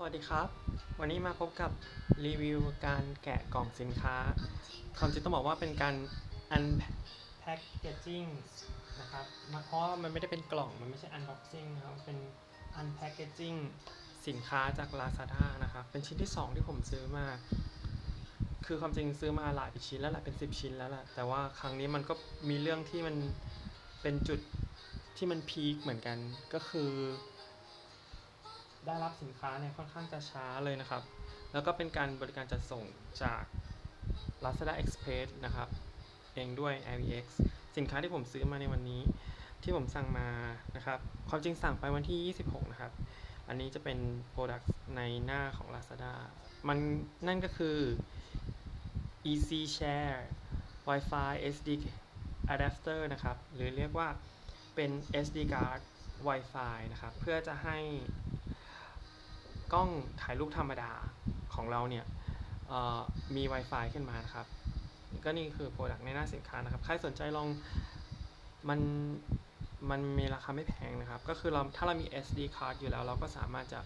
สวัสดีครับ วันนี้มาพบกับรีวิวการแกะกล่องสินค้าความจริงต้องบอกว่าเป็นการ unpackaging นะครับมาเพราะมันไม่ได้เป็นกล่องมันไม่ใช่ unboxing นะครับเป็น unpackaging สินค้าจาก Lazada นะครับ เป็นชิ้นที่ 2 ที่ผมซื้อมา คือความจริงซื้อมาหลายชิ้นแล้วแหละเป็น 10 ชิ้นแล้วแหละแต่ว่าครั้งนี้มันก็มีเรื่องที่มันเป็นจุดที่มันพีคเหมือนกันก็คือ ได้รับสินค้าเนี่ยค่อนข้างจะช้าเลยนะครับ แล้วก็เป็นการบริการจัดส่งจาก Lazada Express นะครับ เองด้วย AVX สินค้าที่ผมซื้อมาในวันนี้ที่ผมสั่งมานะครับ ความจริงสั่งไปวันที่ 26 นะครับ อันนี้จะเป็น Product ในหน้าของ Lazada มันนั่นก็คือ Easy Share Wi-Fi SD Adapter นะครับ หรือเรียกว่าเป็น SD card Wi-Fi นะครับ เพื่อจะให้ กล้องถ่ายรูปธรรมดาของเราเนี่ยมี Wi-Fi ขึ้นมานะครับ ก็นี่คือ Product ในหน้าสินค้านะครับ ใครสนใจลองมันมันมีราคาไม่แพงนะครับ ก็คือเราถ้าเรามี SD card อยู่แล้ว เราก็สามารถจะ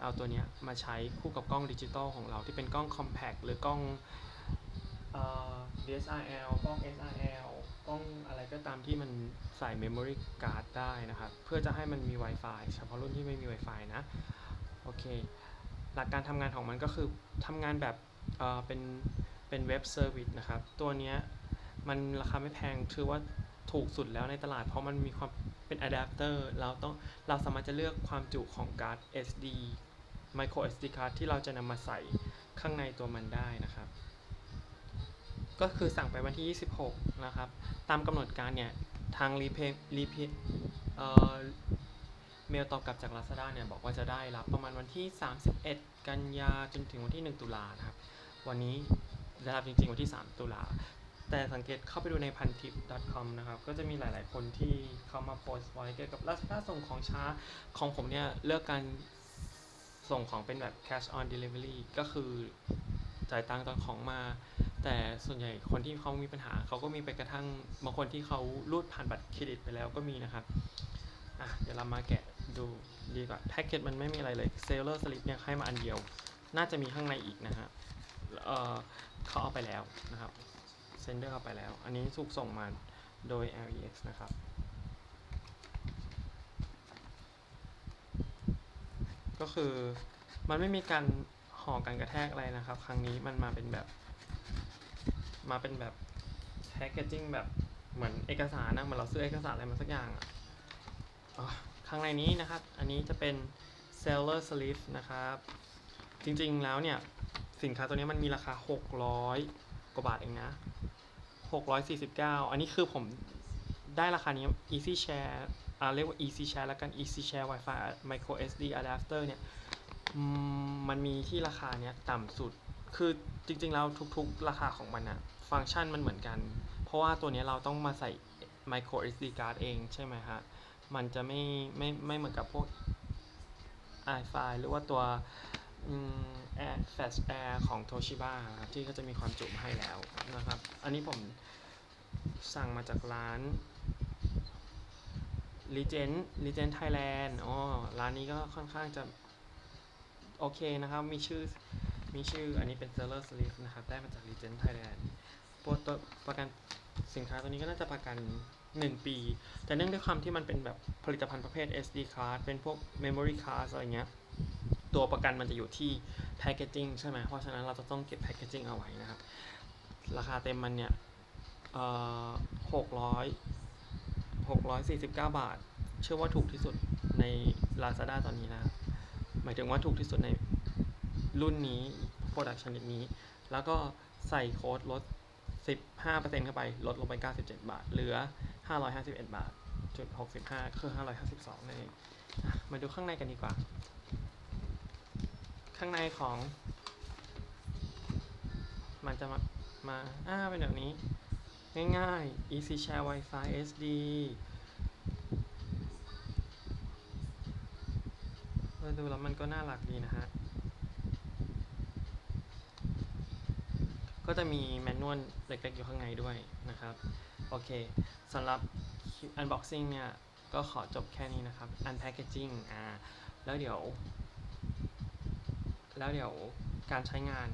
เอาตัวนี้มาใช้คู่กับกล้องดิจิตอลของเราที่เป็นกล้อง compact หรือกล้อง DSLR กล้อง SLR กล้องอะไรก็ตามที่มันใส่ memory card ได้นะครับ เพื่อจะให้มันมี Wi-Fi เฉพาะรุ่นที่ไม่มี Wi-Fi นะ โอเค หลักการทำงานของมันก็คือทำงานแบบเอ่อเป็นเป็นเว็บเซอร์วิสนะครับ ตัวเนี้ยมันราคาไม่แพงถือว่าถูกสุดแล้วในตลาด เพราะมันมีความเป็นอะแดปเตอร์เราต้องเราสามารถจะเลือกความจุของการ์ด SD micro SD card ที่เราจะนำมาใส่ข้างในตัวมันได้นะครับ ก็คือสั่งไปวันที่ 26 นะครับ ตามกำหนดการเนี่ย ทางรีเพย์รีเพย์เอ่อ เมลตอบกลับจาก Lazada เนี่ยบอกว่าจะได้รับประมาณวันที่ 31 กันยาจนถึงวันที่ 1 ตุลานะครับ วันนี้ได้รับจริงๆ วันที่ 3 ตุลา แต่สังเกตเข้าไปดูในพันทิป .com นะครับ ก็จะมีหลายๆ คนที่เข้ามาโพสต์ไว้เกี่ยวกับ Lazada ส่งของช้า ของผมเนี่ยเลือกการส่งของเป็นแบบ cash on delivery ก็คือจ่ายตังค์ตอนของมา แต่ส่วนใหญ่คนที่เขามีปัญหาเขาก็มีไปกระทั่งบางคนที่เขารูดผ่านบัตรเครดิตไปแล้วก็มีนะครับ อะ เดี๋ยวเรามาแกะ ดูดีกว่าแพ็กเกจมันไม่มีอะไรเลยเซลเลอร์สลิปเนี่ยให้มาอันเดียว น่าจะมีข้างในอีกนะฮะเออเขาเอาไปแล้วนะครับเซนเดอร์เอาไปแล้ว อันนี้ถูกส่งมาโดย LEX นะครับก็คือมันไม่มีการห่อกันกระแทกอะไรนะครับ ครั้งนี้มันมาเป็นแบบ มาเป็นแบบแพคเกจิ้งแบบเหมือนเอกสารนะเหมือนเราซื้อเอกสารอะไรมาสักอย่างอะอะ ข้างในนี้นะครับ อันนี้จะเป็น seller sleeve นะครับ จริงๆแล้วเนี่ย สินค้าตัวนี้มันมีราคา 600 กว่าบาทเองนะ 649 อันนี้คือผมได้ราคานี้ easy share อ่าเรียกว่า easy share แล้วกัน easy share wifi micro SD adapter เนี่ยมันมีที่ราคาเนี้ยต่ำสุด คือจริงๆแล้วทุกๆ ราคาของมันอะฟังก์ชันมันเหมือนกัน เพราะว่าตัวนี้เราต้องมาใส่ micro SD card เองใช่ไหมฮะ มันจะไม่ไม่ไม่เหมือนกับพวก i5 หรือว่าตัวอืม Air Flash Air ของ Toshiba ที่ก็จะมีความจุมาให้แล้วนะครับ อันนี้ผมสั่งมาจากร้าน Legend Legend Thailand อ๋อ ร้านนี้ก็ค่อนข้างจะ โอเคนะครับ มีชื่อ มีชื่อ อันนี้เป็น Seller Sleeve นะครับ ได้มาจาก Legend Thailand ตัวประกันสินค้าตัวนี้ก็น่าจะประกัน 1 ปี แต่เนื่องด้วยความที่มันเป็นแบบผลิตภัณฑ์ประเภท SD card เป็นพวก memory card อะไรเงี้ย ตัวประกันมันจะอยู่ที่ packaging ใช่ไหม เพราะฉะนั้นเราจะต้องเก็บ packaging เอาไว้นะครับ ราคาเต็มมันเนี่ยเอ่อหกร้อยหกร้อยสี่สิบเก้าบาท เชื่อว่าถูกที่สุดใน Lazada ตอนนี้นะครับหมายถึงว่าถูกที่สุดในรุ่นนี้ product ชนิดนี้ แล้วก็ใส่โค้ดลด 15%เข้าไปลดลงไป 97 บาท เหลือ 551 บาทจุด65 คือ 552นั่นเองมาดูข้างในกันดีกว่า ข้างในของ มันจะมามาอ่าเป็นแบบนี้ ง่ายๆ easy share wifi SD เออดูแล้วมันก็น่ารักดีนะฮะ ก็จะมีแมนนวลเล็กๆอยู่ข้างในด้วยนะครับ โอเคสำหรับ unboxing เนี่ยก็ขอจบแค่นี้นะครับ unpackaging อ่าแล้วเดี๋ยว แล้วเดี๋ยวการใช้งาน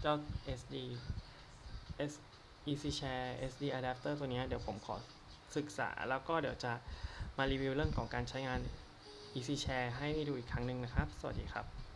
เจ้า SD S Easy Share SD Adapter ตัวนี้เดี๋ยวผมขอศึกษาแล้วก็เดี๋ยวจะมารีวิวเรื่องของการใช้งาน Easy Share ให้ดูอีกครั้งหนึ่งนะครับ สวัสดีครับ